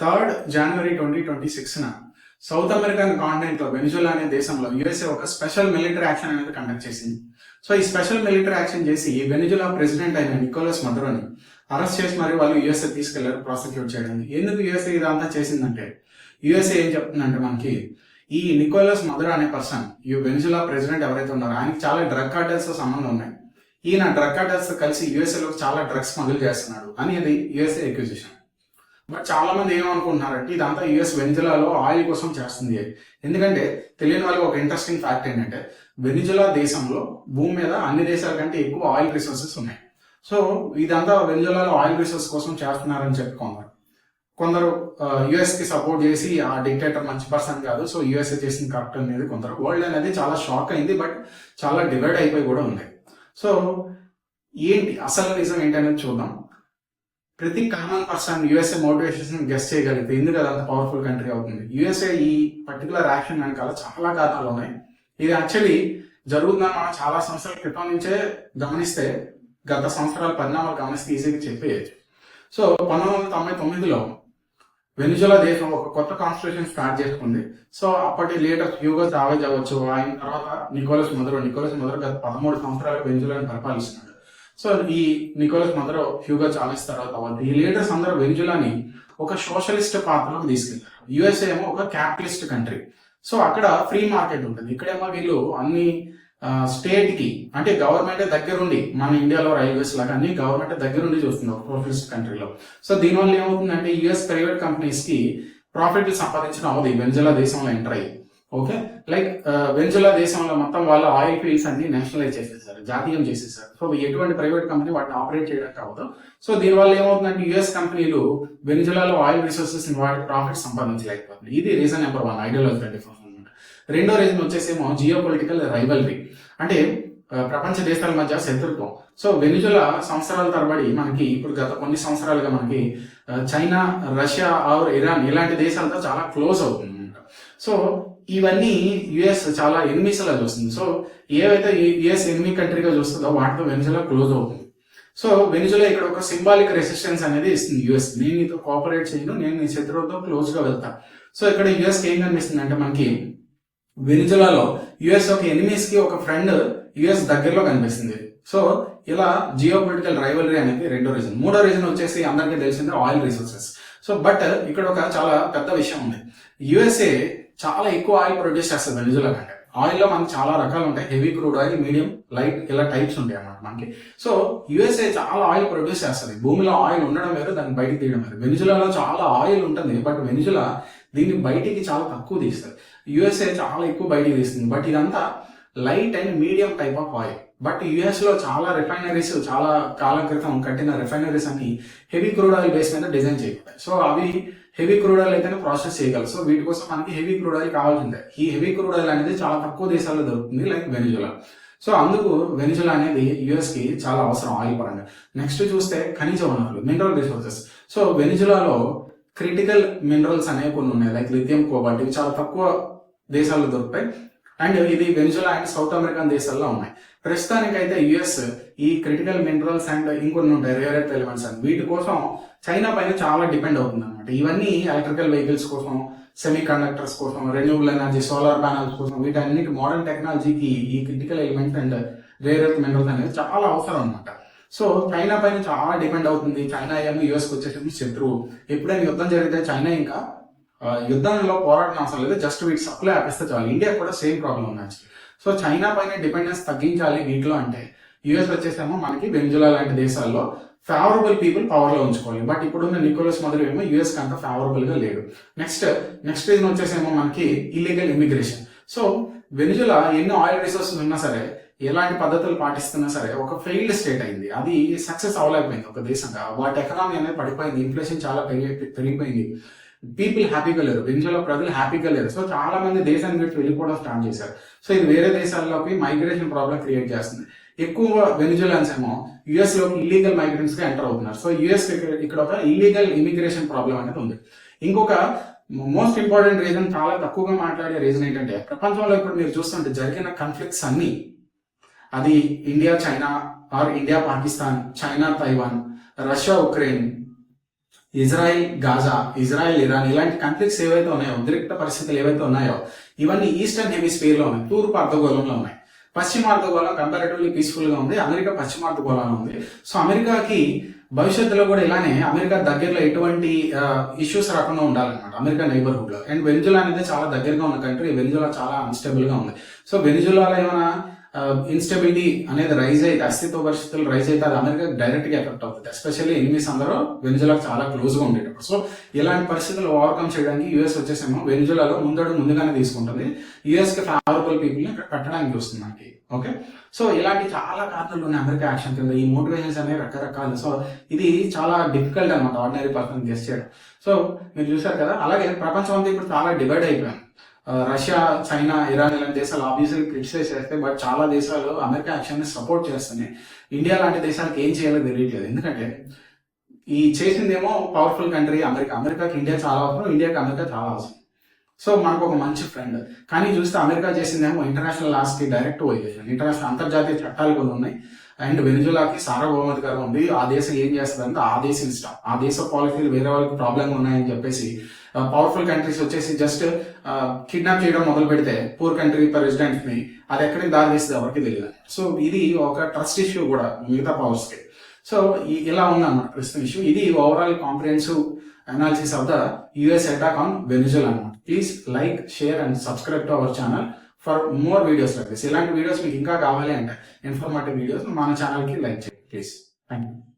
Third జనవరి twenty twenty సిక్స్న south American కాంటినెంట్లో Venezuela అనే దేశంలో యుఎస్ఏ ఒక స్పెషల్ మిలిటరీ యాక్షన్ అనేది కండక్ట్ చేసింది. సో ఈ స్పెషల్ మిలిటరీ యాక్షన్ చేసి వెనిజులా ప్రెసిడెంట్ అయిన నికోలస్ మధురని అరెస్ట్ చేసి మరి వాళ్ళు యుఎస్ఏ తీసుకెళ్ళారు ప్రాసిక్యూట్ చేయడానికి ఎందుకు యుఎస్ఏ ఇదంతా చేసిందంటే యుఎస్ఏ ఏం చెప్తుందంటే మనకి ఈ నికోలస్ మధుర అనే పర్సన్ ఈ వెనిజులా ప్రెసిడెంట్ ఎవరైతే ఉన్నారో ఆయనకి చాలా డ్రగ్ కార్టెల్స్తో సంబంధం ఉన్నాయి. ఈయన డ్రగ్ కార్టెల్స్ కలిసి యుఎస్ఏలో చాలా డ్రగ్స్ స్మగుల్ చేస్తున్నాడు. అనేది యుఎస్ఏ ఎక్విజిషన్ మరి చాలా మంది ఏమనుకుంటున్నారంటే ఇదంతా యుఎస్ వెనిజులాలో ఆయిల్ కోసం చేస్తుంది. ఎందుకంటే తెలియని వాళ్ళకి ఒక ఇంట్రెస్టింగ్ ఫ్యాక్ట్ ఏంటంటే వెనిజులా దేశంలో భూమి మీద అన్ని దేశాల కంటే ఎక్కువ ఆయిల్ రిసోర్సెస్ ఉన్నాయి. సో ఇదంతా వెనిజులాలో ఆయిల్ రిసోర్స్ కోసం చేస్తున్నారని చెప్పి కొందరు యుఎస్కి సపోర్ట్ చేసి ఆ డిక్టేటర్ మంచి పర్సన్ కాదు. సో యుఎస్ఏ చేసింది కరెక్ట్ అనేది కొందరు. వరల్డ్ అనేది చాలా షాక్ అయింది బట్ చాలా డివైడ్ అయిపోయి కూడా ఉంది. సో ఏంటి అసలు నిజం ఏంటనేది చూద్దాం. ప్రతి common person USA motivation guess చేయగలిగితే ఎందుకు అది అంత పవర్ఫుల్ కంట్రీ అవుతుంది? యుఎస్ఏ ఈ పర్టికులర్ యాక్షన్ వెనకాల చాలా కారణాలు ఉన్నాయి. ఇది యాక్చువల్లీ జరుగుతుందని మనం చాలా సంవత్సరాల క్రితం నుంచే గమనిస్తే గత సంవత్సరాల పరిణామాలు గమనిస్తే ఈజీగా చెప్పేయచ్చు. సో పంతొమ్మిది వందల తొంభై తొమ్మిదిలో వెనిజులా దేశం ఒక కొత్త కాన్స్టిట్యూషన్ స్టార్ట్ చేసుకుంది. సో అప్పటి లీడర్ హ్యూగో చావేజ్ అవ్వచ్చు ఆయన తర్వాత నికోలస్ మదరో నికోలస్ మదరో గత పదమూడు సంవత్సరాలు వెనిజులాని పరిపాలిస్తున్నాడు. సో ఈ నికోలస్ మదరో హ్యూగా చావేజ్ తర్వాత ఈ లీడర్స్ అందరూ వెనిజులాని ఒక సోషలిస్ట్ పాత్రలోకి తీసుకెళ్తారు. యుఎస్ఏ ఏమో ఒక క్యాపిటలిస్ట్ కంట్రీ. సో అక్కడ ఫ్రీ మార్కెట్ ఉంటుంది. ఇక్కడేమో వీళ్ళు అన్ని స్టేట్కి అంటే గవర్నమెంట్ దగ్గరుండి మన ఇండియాలో రైల్వేస్ లాగా అన్ని గవర్నమెంట్ దగ్గరుండి చూస్తుంది ఒక సోషలిస్ట్ కంట్రీలో. సో దీనివల్ల ఏమవుతుందంటే యుఎస్ ప్రైవేట్ కంపెనీస్కి ప్రాఫిట్లు సంపాదించడం అవ్వదు. వెంజలా దేశంలో ఎంటర్ అయ్యి ఓకే లైక్ వెంజులా దేశంలో మొత్తం వాళ్ళ ఆయిల్ ఫీల్డ్స్ అన్ని నేషనలైజ్ చేసేసారు జాతీయం చేసేసారు. సో ఎటువంటి ప్రైవేట్ కంపెనీ వాటిని ఆపరేట్ చేయడానికి అవ్వదు సో దీనివల్ల ఏమవుతుందంటే యుఎస్ కంపెనీలు వెనిజులాలో ఆయిల్ రిసోర్సెస్ వాటి ప్రాఫిట్ సంపాదించలేకపోతుంది ఇది reason number one ideology difference అనమాట. రెండో రీజన్ వచ్చేసేమో జియో పొలిటికల్ రైవల్రీ అంటే ప్రపంచ దేశాల మధ్య శత్రుత్వం. సో వెనిజులా సంవత్సరాల తరబడి మనకి ఇప్పుడు గత కొన్ని సంవత్సరాలుగా మనకి చైనా రష్యా ఆర్ ఇరాన్ ఇలాంటి దేశాలతో చాలా క్లోజ్ అవుతుంది. సో ఇవన్నీ యుఎస్ చాలా ఎనిమిస్ లా చూస్తుంది. సో ఏవైతే యుఎస్ ఎనిమి కంట్రీగా చూస్తుందో వాటితో వెనిజులా క్లోజ్ అవుతుంది. సో వెనిజులా ఇక్కడ ఒక సింబాలిక్ రెసిస్టెన్స్ అనేది ఇస్తుంది యుఎస్. నేను నీతో కోఆపరేట్ చేయను నేను నీ శత్రువుతో క్లోజ్గా వెళ్తా. సో ఇక్కడ యుఎస్ ఏం కనిపిస్తుంది అంటే మనకి వెనిజులాలో యుఎస్ ఒక ఎనిమీస్కి ఒక ఫ్రెండ్ యుఎస్ దగ్గరలో కనిపిస్తుంది. సో ఇలా జియో పొలిటికల్ రైవలరీ అనేది రెండో రీజన్ మూడో రీజన్ వచ్చేసి అందరికీ తెలిసిందే oil resources so but uh, ఇక్కడ ఒక చాలా పెద్ద విషయం ఉంది. యుఎస్ఏ చాలా ఎక్కువ ఆయిల్ ప్రొడ్యూస్ చేస్తుంది వెనిజులా కంటే. ఆయిల్లో మనకి చాలా రకాలు ఉంటాయి heavy crude oil medium light ఇలా టైప్స్ ఉంటాయి అన్నమాట మనకి. సో యుఎస్ఏ చాలా ఆయిల్ ప్రొడ్యూస్ చేస్తుంది. భూమిలో ఆయిల్ ఉండడం వేరు దాన్ని బయటికి తీయడం వేరు. వెనిజులాలో చాలా ఆయిల్ ఉంటుంది బట్ వెనిజులా దీన్ని బయటికి చాలా తక్కువ తీస్తుంది. యుఎస్ఏ చాలా ఎక్కువ బయటికి తీస్తుంది. బట్ ఇదంతా light and medium type of oil. But యుఎస్లో చాలా రిఫైనరీస్ చాలా కాలం క్రితం కట్టిన రిఫైనరీస్ అన్ని హెవీ క్రూడ్ ఆయిల్ బేస్ మీద డిజైన్ చేయబడ్డాయి. సో అవి హెవీ క్రూడ్ ఆయిల్ అయితేనే ప్రాసెస్ చేయగలరు సో వీటి కోసం మనకి హెవీ క్రూడ్ ఆయిల్ కావాల్సిందే. ఈ హెవీ క్రూడ్ ఆయిల్ అనేది చాలా తక్కువ దేశాల్లో దొరుకుతుంది లైక్ వెనిజులా సో అందుకు వెనిజులా అనేది యుఎస్కి చాలా అవసరం ఆయిల్ పరంగా. నెక్స్ట్ చూస్తే ఖనిజ వనరులు మినరల్ రిసోర్సెస్ సో వెనిజులాలో క్రిటికల్ మినరల్స్ అనేవి కొన్ని ఉన్నాయి లైక్ లిథియం కోబాల్ట్ ఇవి చాలా తక్కువ దేశాల్లో దొరుకుతాయి. అండ్ ఇది వెనిజులా అండ్ సౌత్ అమెరికన్ దేశాల్లో ఉన్నాయి. ప్రస్తుతానికైతే యుఎస్ ఈ క్రిటికల్ మినరల్స్ అండ్ ఇంకొన్ని ఉంటాయి రేర్ ఎర్త్ ఎలిమెంట్స్ అండ్ వీటి కోసం చైనా పైన చాలా డిపెండ్ అవుతుంది అనమాట ఇవన్నీ ఎలక్ట్రికల్ వెహికల్స్ కోసం సెమీ కండక్టర్స్ కోసం రెన్యూబుల్ ఎనర్జీ సోలార్ ప్యానల్స్ కోసం వీటన్నిటి మోడర్న్ టెక్నాలజీకి ఈ critical element and rare earth minerals అనేది చాలా అవసరం అనమాట సో చైనా పైన చాలా డిపెండ్ అవుతుంది. చైనా ఏమో యుఎస్కి వచ్చేటప్పుడు శత్రువు. ఎప్పుడైనా యుద్ధం జరిగితే చైనా ఇంకా యుద్ధంలో పోరాటం అవసరం లేదు. జస్ట్ వీటి సప్లై ఆపిస్తే చాలు. ఇండియా కూడా సేమ్ ప్రాబ్లం ఉంది సో చైనా పైన డిపెండెన్స్ తగ్గించాలి వీటిలో అంటే యుఎస్ వచ్చేసేమో మనకి వెంజులా లాంటి దేశాల్లో ఫేవరబుల్ పీపుల్ పవర్లో ఉంచుకోవాలి. బట్ ఇప్పుడున్న నికోలస్ మదర్ ఏమో యుఎస్ అంత ఫేవరబుల్గా లేడు. నెక్స్ట్ నెక్స్ట్ రీజన్ వచ్చేసేమో మనకి ఇల్లీగల్ ఇమిగ్రేషన్ సో వెనిజులా ఎన్ని ఆయిల్ రిసోర్సెస్ ఉన్నా సరే ఎలాంటి పద్ధతులు పాటిస్తున్నా సరే ఒక ఫెయిల్డ్ స్టేట్ అయింది. అది సక్సెస్ అవ్వలేకపోయింది ఒక దేశంగా. వాటి ఎకనామీ అనేది పడిపోయింది. ఇన్ఫ్లేషన్ చాలా పెరిగి పెరిగిపోయింది. పీపుల్ హ్యాపీగా లేరు. వెనిజులా ప్రజలు హ్యాపీగా లేరు. సో చాలా మంది దేశాన్ని విడిచి వెళ్ళిపోవడం స్టార్ట్ చేశారు. సో ఇది వేరే దేశాల్లోకి మైగ్రేషన్ ప్రాబ్లం క్రియేట్ చేస్తుంది. ఎక్కువ వెనిజులాన్స్ ఏమో యుఎస్లోకి ఇల్లీగల్ మైగ్రెంట్స్గా ఎంటర్ అవుతున్నారు. సో యుఎస్ ఇక్కడ ఒక ఇల్లీగల్ ఇమిగ్రేషన్ ప్రాబ్లం అనేది ఉంది. ఇంకొక మోస్ట్ ఇంపార్టెంట్ రీజన్ చాలా తక్కువగా మాట్లాడే రీజన్ ఏంటంటే ప్రపంచంలో ఇప్పుడు మీరు చూస్తుంటే జరిగిన కన్ఫ్లిక్ట్స్ అన్ని అది India China or India Pakistan China Taiwan Russia Ukraine Israel Gaza Israel Iran ఇలాంటి కంట్రీస్ ఏవైతే ఉన్నాయో ఉద్రిక్త పరిస్థితులు ఏవైతే ఉన్నాయో ఇవన్నీ ఈస్టర్న్ హెమిస్ఫియర్లో ఉన్నాయి. తూర్పు అర్ధగోళంలో ఉన్నాయి. పశ్చిమ అర్ధగోళం కంపారిటివ్లీ పీస్ఫుల్గా ఉంది. అమెరికా పశ్చిమ అర్ధగోళంలో ఉంది. సో అమెరికాకి భవిష్యత్తులో కూడా ఇలానే అమెరికా దగ్గరలో ఎటువంటి ఇష్యూస్ రాకుండా ఉండాలన్నమాట. అమెరికా నైబర్హుడ్లో. అండ్ వెనిజులా అనేది చాలా దగ్గరగా ఉన్న కంట్రీ వెనిజులా చాలా అన్స్టేబుల్గా ఉంది. సో వెనిజులాలో ఏమైనా ఇన్స్టెబిలిటీ అనేది రైజ్ అయితే అస్తిత్వ పరిస్థితులు రైజ్ అయితే అది అమెరికా డైరెక్ట్గా ఎఫెక్ట్ అవుతుంది. ఎస్పెషల్లీ ఎనిమిస్ అందరూ వెనిజులాకు చాలా క్లోజ్గా ఉండేటప్పుడు. సో ఇలాంటి పరిస్థితులు ఓవర్కమ్ చేయడానికి యూఎస్ వచ్చేసేమో వెనుజులాలో ముందడు ముందుగానే తీసుకుంటుంది. యుఎస్కి ఫేవరబుల్ పీపుల్ని ఇక్కడ కట్టడానికి చూస్తుంది మనకి. ఓకే సో ఇలాంటి చాలా కారణాలు ఉన్నాయి అమెరికా యాక్షన్ కింద ఈ మోటివేషన్స్ అనేవి రకరకాలు. సో ఇది చాలా డిఫికల్ట్ అనమాట ఆర్డినరీ పర్సన్ గెస్ట్ చేయడం. సో మీరు చూసారు కదా? అలాగే ప్రపంచం అంతా ఇప్పుడు చాలా డివైడ్ అయిపోయాను రష్యా చైనా ఇరాన్ ఇలాంటి దేశాలు ఆబ్వియస్లీ క్రిటిసైజ్ చేస్తే బట్ చాలా దేశాలు అమెరికా యాక్షన్ని సపోర్ట్ చేస్తున్నాయి. ఇండియా లాంటి దేశాలకు ఏం చేయాలో తెలియట్లేదు. ఎందుకంటే ఈ చేసిందేమో పవర్ఫుల్ కంట్రీ అమెరికా. అమెరికాకి ఇండియా చాలా అవసరం ఇండియాకి అమెరికా చాలా అవసరం. సో మనకు ఒక మంచి ఫ్రెండ్ కానీ చూస్తే అమెరికా చేసిందేమో ఇంటర్నేషనల్ లాస్కి డైరెక్ట్ పోయేసాను ఇంటర్నేషనల్ అంతర్జాతీయ చట్టాలు కొన్ని ఉన్నాయి. అండ్ వెనుజులాకి సార్వభౌమాధికారం ఉంది. ఆ దేశం ఏం చేస్తుందంటే ఆ దేశం ఇష్టం. ఆ దేశ పాలసీలు వేరే వాళ్ళకి ప్రాబ్లం ఉన్నాయని చెప్పేసి Uh, పవర్ఫుల్ కంట్రీస్ వచ్చేసి జస్ట్ కిడ్నాప్ uh, చేయడం మొదలు పెడితే పూర్ కంట్రీ ప్రెసిడెంట్ని అది ఎక్కడికి దారి తీస్తుంది ఎవరికి తెలియదు. సో ఇది ఒక ట్రస్ట్ ఇష్యూ కూడా మిగతా పవర్స్కి. సో ఇలా ఉందన్నమాట ప్రస్తుతం ఇష్యూ ఇది overall comprehensive analysis of the US attack on Venezuela అనమాట please like share and subscribe to our channel for more videos like this ఇలాంటి వీడియోస్ మీకు ఇంకా కావాలి అంటే ఇన్ఫర్మేటివ్ వీడియోస్ మన ఛానల్కి లైక్ చేయండి. Please thank you